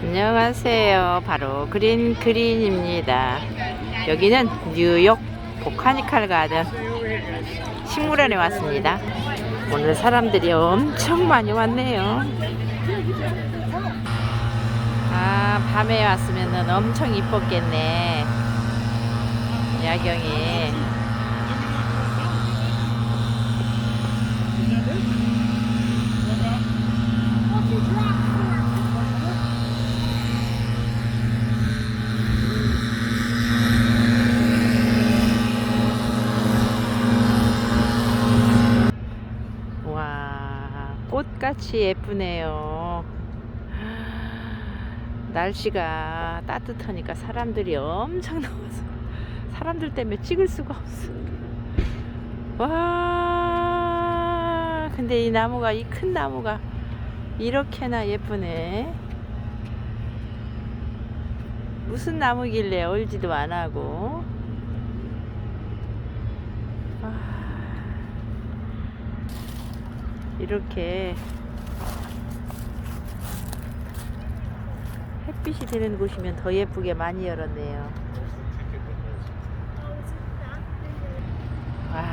안녕하세요. 바로 그린 그린입니다. 여기는 뉴욕 보카니칼 가든 식물원에 왔습니다. 오늘 사람들이 엄청 많이 왔네요. 아, 밤에 왔으면 엄청 이뻤겠네. 야경이. 와, 꽃같이 예쁘네요. 날씨가 따뜻하니까 사람들이 엄청 나와서 사람들 때문에 찍을 수가 없어. 와, 근데 이 나무가, 이 큰 나무가 이렇게나 예쁘네. 무슨 나무길래 얼지도 안 하고. 아. 이렇게 햇빛이 되는 곳이면 더 예쁘게 많이 열었네요. 와,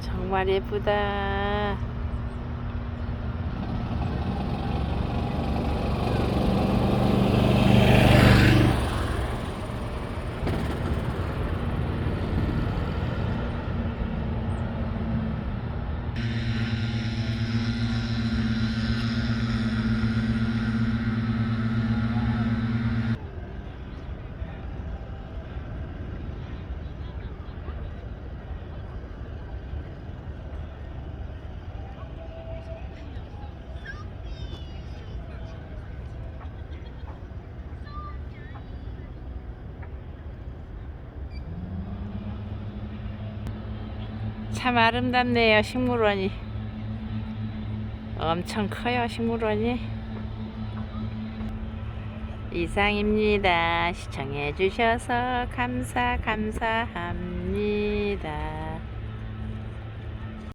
정말 예쁘다. 참 아름답네요, 식물원이. 엄청 커요, 식물원이. 이상입니다. 시청해 주셔서 감사, 감사합니다.